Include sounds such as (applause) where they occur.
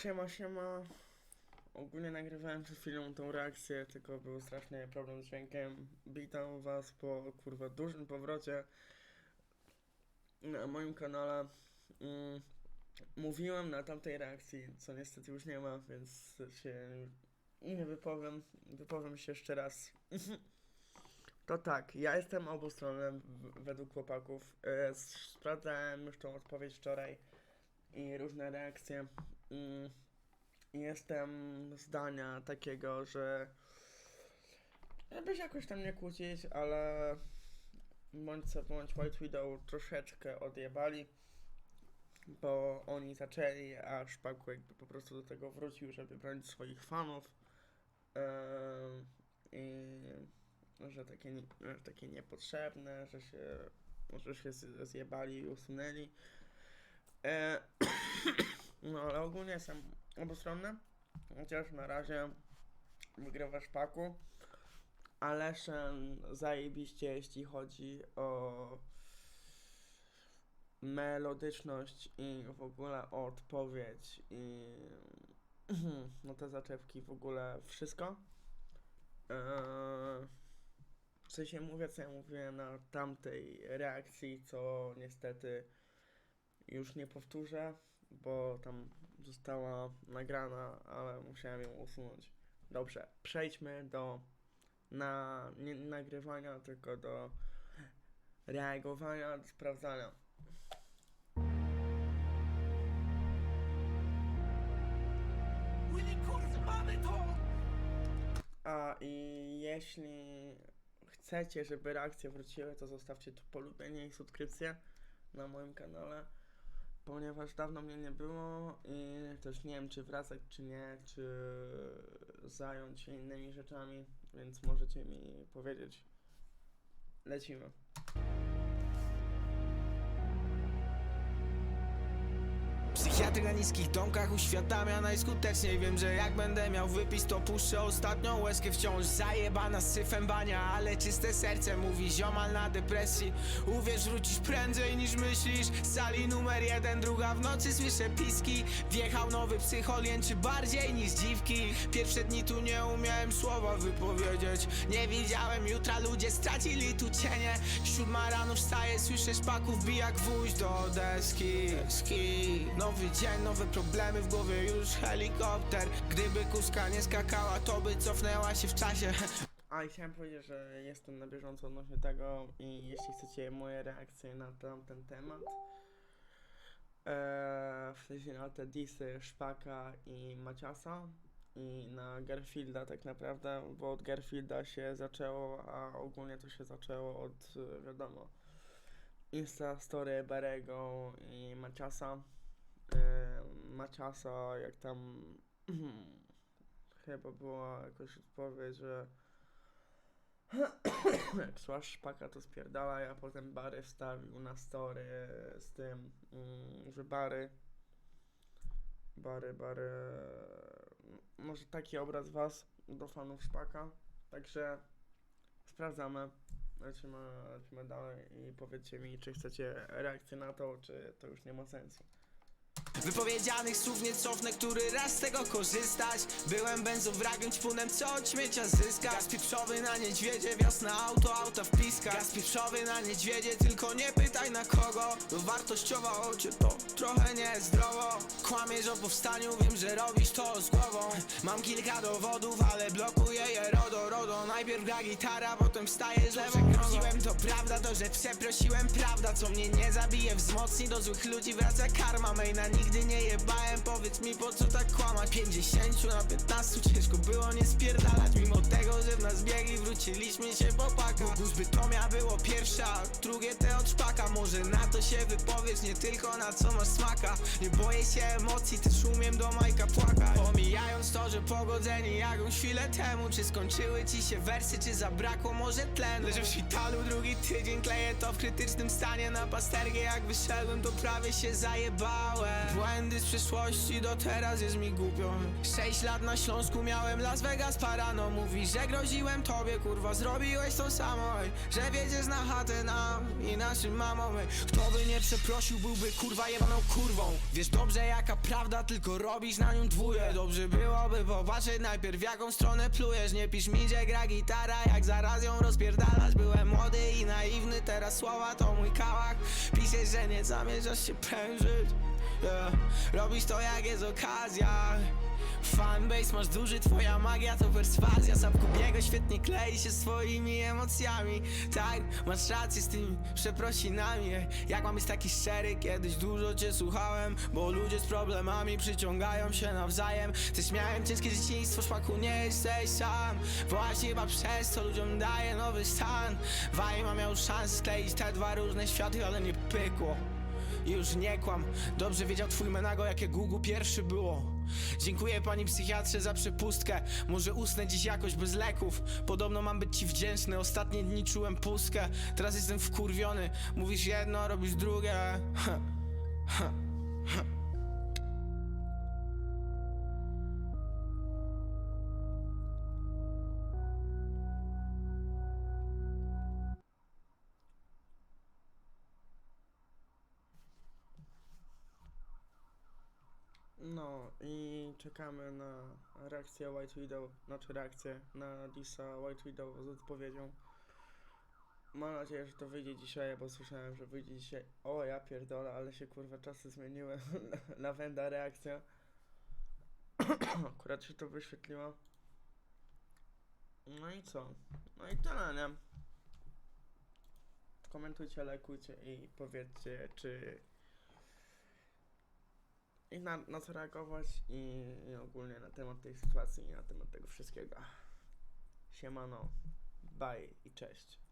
Siema, siema. Ogólnie nagrywałem przed chwilą tą reakcję, tylko był straszny problem z dźwiękiem. Witam was po kurwa dużym powrocie na moim kanale. Mm, mówiłem na tamtej reakcji, co niestety już nie ma, więc się nie wypowiem. Wypowiem się jeszcze raz. (laughs) To tak, ja jestem obustronny w- według chłopaków. E, Sprawdzałem już tą odpowiedź wczoraj i różne reakcje. Jestem zdania takiego, że żeby się jakoś tam nie kłócić, ale bądź co bądź White Widow troszeczkę odjebali, bo oni zaczęli, a Szpaku jakby po prostu do tego wrócił, żeby bronić swoich fanów. I że takie, że takie niepotrzebne, że się, że się zjebali i usunęli. E, no ale ogólnie jestem obustronny, chociaż na razie wygrywa Szpaku, a Leszem zajebiście jeśli chodzi o melodyczność i w ogóle o odpowiedź i (clears throat) no te zaczepki w ogóle wszystko. Eee, w sensie mówię co ja mówiłem na tamtej reakcji, co niestety już nie powtórzę, bo tam została nagrana, ale musiałem ją usunąć. Dobrze, przejdźmy do na, nie nagrywania, tylko do reagowania, do sprawdzania. A i jeśli chcecie, żeby reakcje wróciły, to zostawcie tu polubienie i subskrypcję na moim kanale, ponieważ dawno mnie nie było i też nie wiem, czy wracać, czy nie, czy zająć się innymi rzeczami, więc możecie mi powiedzieć. Lecimy. Psychiatry na niskich domkach uświadamia najskuteczniej. Wiem, że jak będę miał wypić, to puszczę ostatnią łezkę Wciąż. Zajebana z syfem bania, ale czyste serce mówi ziomal na depresji. Uwierz, wrócisz prędzej niż myślisz. Z Sali numer jeden, druga w nocy słyszę piski. Wjechał nowy psychol, jęczy bardziej niż dziwki. Pierwsze dni tu nie umiałem słowa wypowiedzieć. Nie widziałem jutra, ludzie stracili tu cienie. Siódma rano wstaję, słyszę szpaków bija gwóźdź do deski. Deski. Nowy dzień, nowe problemy w głowie, już helikopter Gdyby kuska nie skakała, to by cofnęła się w czasie (laughs) A i chciałem powiedzieć, że jestem na bieżąco odnośnie tego i jeśli chcecie moje reakcje na tamten temat, e, w sensie na te disy Szpaka i Maciasa i na Garfielda tak naprawdę, bo od Garfielda się zaczęło, a ogólnie to się zaczęło od, wiadomo, Insta Story Berego i Maciasa. Maciasa, jak tam (clears throat) chyba była jakoś odpowiedź, że (clears throat) jak szła szpaka to spierdala, a potem Bary wstawił na story z tym, mm, że Bary Bary, Bary może taki obraz was do fanów szpaka, także sprawdzamy lecimy, lecimy dalej i powiedzcie mi czy chcecie reakcję na to, czy to już nie ma sensu Wypowiedzianych słów nie cofnę, który raz z tego korzystać. Byłem benzowragiem, ćpunem, co od śmiecia zyska Gaz pieprzowy na niedźwiedzie, wiosna auto, auta w piskach. Gaz pieprzowy na niedźwiedzie, tylko nie pytaj na kogo. Bo wartościowa oczy to trochę niezdrowo. Kłamiesz o powstaniu, wiem, że robisz to z głową. Mam kilka dowodów, ale blokuję je rodo, rodo. Najpierw gra gitara, potem wstajesz lewą nogą to prawda, to, że przeprosiłem, prawda Co mnie nie zabije, wzmocni do złych ludzi wraca karma Maina nigdy nie jebałem, powiedz mi po co tak kłamać? 50 na 15 ciężko było nie spierdalać Mimo wróciliśmy się po pakach Bogu zbyt Tomia było pierwsza, drugie te od szpaka. Może na to się wypowiedz, nie tylko na co masz smaka. Nie boję się emocji, też umiem do Majka płakać. Pomijając to, może pogodzeni jak już chwilę temu. Czy skończyły ci się wersy, czy zabrakło może tlenu? Leżę w szpitalu drugi tydzień, kleję to w krytycznym stanie. Na pasterkę jak wyszedłem, to prawie się zajebałem. Błędy z przeszłości, do teraz jest mi głupio. Sześć lat na Śląsku miałem Las Vegas parano. Mówi, że groziłem tobie, kurwa, zrobiłeś to samo ej. Że wiedziesz na chatę nam i naszym mamom ej. Kto by nie przeprosił, byłby kurwa jebaną kurwą. Wiesz dobrze jaka prawda, tylko robisz na nią dwóje. Dobrze byłoby popatrzeć najpierw w jaką stronę plujesz. Nie pisz mi, że gra gitara, jak zaraz ją rozpierdalasz. Byłem młody i naiwny, teraz słowa to mój kałak. Piszesz, że nie zamierzasz się prężyć Robisz to jak jest okazja. Fanbase masz duży, twoja magia to perswazja. Sapkubiego świetnie klei się swoimi emocjami. Tak, masz rację z tymi przeprosinami. Jak mam być taki szczery, kiedyś dużo cię słuchałem Bo ludzie z problemami przyciągają się nawzajem. Też miałem ciężkie dzieciństwo, szpaku nie jesteś sam. Właśnie chyba przez to ludziom daje nowy stan. Wajma miał szansę skleić te dwa różne światy, ale nie pykło już nie kłam, dobrze wiedział twój menago jakie Google pierwszy było. Dziękuję pani psychiatrze za przepustkę. Może usnę dziś jakoś bez leków. Podobno mam być ci wdzięczny. Ostatnie dni czułem pustkę. Teraz jestem wkurwiony. Mówisz jedno, robisz drugie. (laughs) Ha, ha, ha. No i czekamy na reakcję White Widow, znaczy reakcję na Disa White Widow z odpowiedzią. Mam nadzieję, że to wyjdzie dzisiaj, bo słyszałem, że wyjdzie dzisiaj. O, ja pierdolę, ale się kurwa czasy zmieniły. (laughs) Lawenda reakcja. (clears throat) Akurat się to wyświetliło. No i co? No i tyle, nie? Komentujcie, lajkujcie i powiedzcie, czy i na, na co reagować i, i ogólnie na temat tej sytuacji i na temat tego wszystkiego. Siemano, bye i cześć.